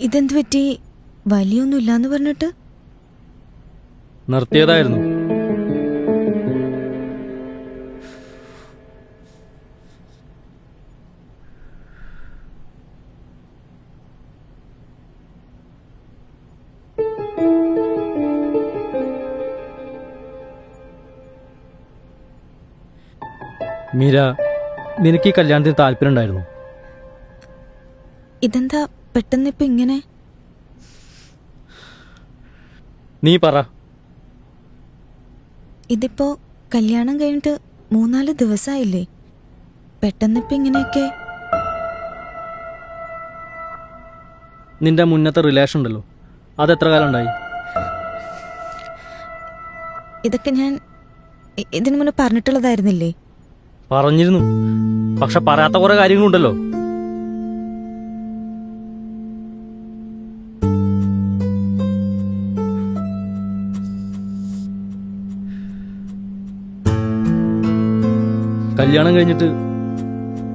ഇതെന്ത് പറ്റി? വലിയൊന്നും ഇല്ലാന്ന് പറഞ്ഞിട്ട്? നിർത്തിയതായിരുന്നു. മീര നിനക്ക് ഈ കല്യാണത്തിന് താല്പര്യം ഉണ്ടായിരുന്നു ഇതെന്താ പെട്ടെന്ന് ഇപ്പൊ ഇങ്ങനെ? നീ പറ. ഇതിപ്പോ കല്യാണം കഴിഞ്ഞിട്ട് മൂന്നാൽ ദിവസായില്ലേ? പെട്ടെന്ന് ഇപ്പൊ ഇങ്ങനെയൊക്കെ? നിന്റെ മുന്നത്തെ റിലേഷൻ ഉണ്ടല്ലോ. അത് എത്ര കാലം ഉണ്ടായി ഇതൊക്കെ ഞാൻ ഇതിനു മുന്നേ പറഞ്ഞിട്ടുള്ളതായിരുന്നില്ലേ? പറഞ്ഞിരുന്നു. പക്ഷെ പറയാത്ത കുറെ കാര്യങ്ങളുണ്ടല്ലോ. കല്യാണം കഴിഞ്ഞിട്ട്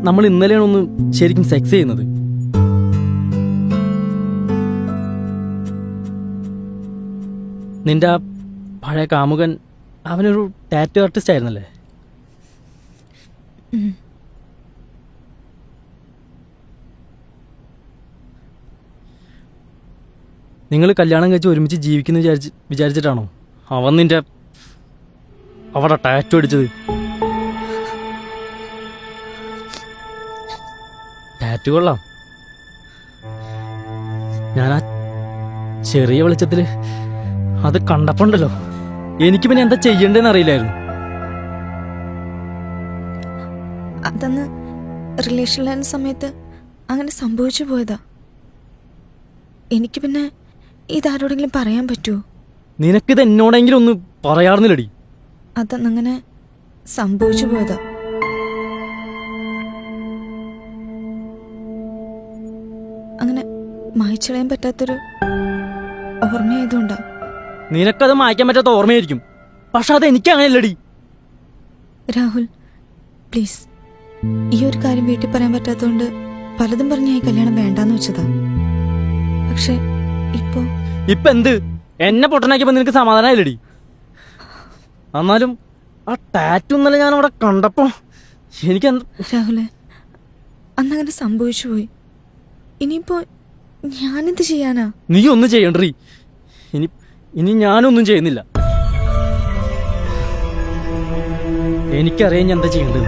നമ്മൾ ഇന്നലെയാണ് ഒന്ന് ശരിക്കും സെക്സ് ചെയ്യുന്നത്. നിന്റെ ആ പഴയ കാമുകൻ അവനൊരു ടാറ്റു ആർട്ടിസ്റ്റ് ആയിരുന്നല്ലേ? നിങ്ങൾ കല്യാണം കഴിച്ച് ഒരുമിച്ച് ജീവിക്കുന്നു വിചാരിച്ച് വിചാരിച്ചിട്ടാണോ? അവൻ നിന്റെ അവിടെ ടാറ്റു അടിച്ചത്. ടാറ്റു കൊള്ളാം. ഞാൻ ആ ചെറിയ വെളിച്ചത്തിൽ അത് കണ്ടപ്പോണ്ടല്ലോ. എനിക്ക് പിന്നെ എന്താ ചെയ്യണ്ടെന്ന് അറിയില്ലായിരുന്നു. അതന്ന് റിലേഷനിലായിരുന്ന സമയത്ത് അങ്ങനെ സംഭവിച്ചു പോയതാ. എനിക്ക് പിന്നെ ഇതാരോടെങ്കിലും പറയാൻ പറ്റുമോ നിനക്കിത് എന്നോടെങ്കിലും ഒന്ന് പറയാറുന്നില്ലടി. അതന്നങ്ങനെ സംഭവിച്ചു പോയതാ. മായ്ച്ചളയാൻ പറ്റാത്തൊരു ഓർമ്മയായതുകൊണ്ടാ. നിനക്കത് മായ്ക്കാൻ പറ്റാത്ത ഓർമ്മയായിരിക്കും. പക്ഷെ അത് എനിക്ക് അങ്ങനെയല്ലടി രാഹുൽ പ്ലീസ്. ഈ ഒരു കാര്യം വീട്ടിൽ പറയാൻ പറ്റാത്തതുകൊണ്ട് പലതും പറഞ്ഞ ഈ കല്യാണം വേണ്ടാന്ന് വെച്ചതാ. പക്ഷെ ഇപ്പോ ഇപ്പൊ എന്ത്? എന്നെ പൊട്ടനാക്കിയപ്പോ നിനക്ക് സമാധാനമായില്ലടി. എന്നാലും ആ ടാറ്റു ഇന്നലെ ഞാൻ അവിടെ കണ്ടപ്പോ എനിക്ക് രാഹുലെ അന്നങ്ങനെ സംഭവിച്ചു പോയി ഇനിയിപ്പോ ഞാനെന്ത് ചെയ്യാനാ? നീ ഒന്നും ചെയ്യണ്ടീ ഇനി ഇനി ഞാനൊന്നും ചെയ്യുന്നില്ല. എനിക്കറിയാം ഞാൻ എന്താ ചെയ്യേണ്ടത്.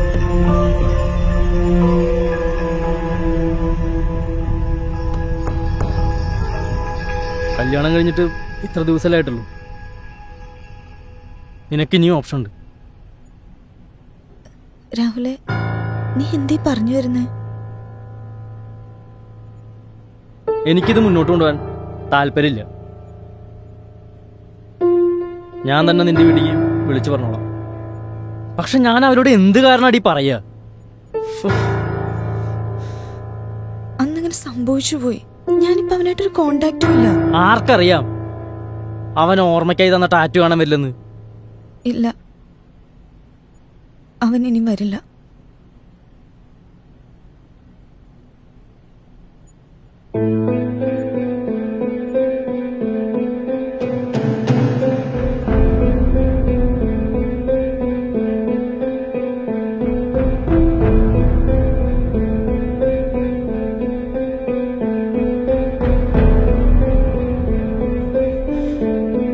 കല്യാണം കഴിഞ്ഞിട്ട് ഇത്ര ദിവസമല്ലായിട്ടുള്ളൂ നിനക്ക് ഇനിയും ഓപ്ഷൻ ഉണ്ട് രാഹുലെ നീ എന്തീ പറഞ്ഞു വരുന്നേ? എനിക്കിത് മുന്നോട്ട് കൊണ്ടുപോകാൻ താല്പര്യമില്ല. ഞാൻ തന്നെ നിന്റെ വീട്ടിലേക്ക് വിളിച്ചു പറഞ്ഞോളാം. പക്ഷെ ഞാൻ അവരോട് എന്ത് കാരണമാടി പറയുക? അന്നങ്ങനെ സംഭവിച്ചു പോയി. ഞാനിപ്പോ അവനായിട്ടൊരു കോണ്ടാക്റ്റും ഇല്ല. ആർക്കറിയാം? അവൻ ഓർമ്മയ്ക്കായി തന്ന ടാറ്റു കാണാൻ വരില്ലെന്ന്. ഇല്ല. അവൻ ഇനി വരില്ല.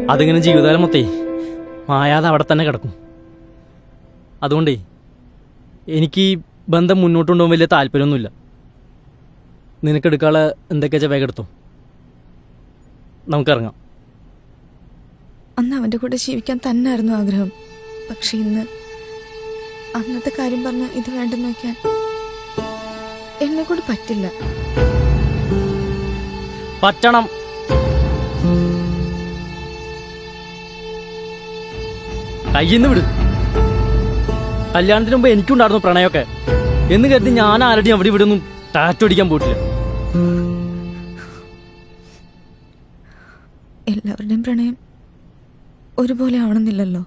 അതിങ്ങനെ ജീവിതകാലം മൊത്തേ മായാതെ അവിടെ തന്നെ കിടക്കും. അതുകൊണ്ടേ എനിക്ക് ഈ ബന്ധം മുന്നോട്ട് കൊണ്ടുപോകാൻ വലിയ താല്പര്യമൊന്നുമില്ല. നിനക്കെടുക്കാളെ എന്തൊക്കെയാ വേഗം എടുത്തോ. നമുക്കിറങ്ങാം. അന്ന് അവന്റെ കൂടെ ജീവിക്കാൻ തന്നെയായിരുന്നു ആഗ്രഹം. പക്ഷെ ഇന്ന് അന്നത്തെ കാര്യം പറഞ്ഞ് ഇത് വേണ്ടെന്ന് വെക്കാൻ എന്നെ കൂടെ പറ്റില്ല. പറ്റണം. കയ്യിന്ന് വിട്. കല്യാണത്തിന് മുമ്പ് എനിക്കുണ്ടായിരുന്നു പ്രണയമൊക്കെ. എന്ന് കരുതി ഞാൻ ആരുടെയും അവിടെ ഇവിടെ ഒന്നും ടാറ്റടിക്കാൻ പോയിട്ടില്ല. എല്ലാവരുടെയും പ്രണയം ഒരുപോലെ ആവണമെന്നില്ലല്ലോ.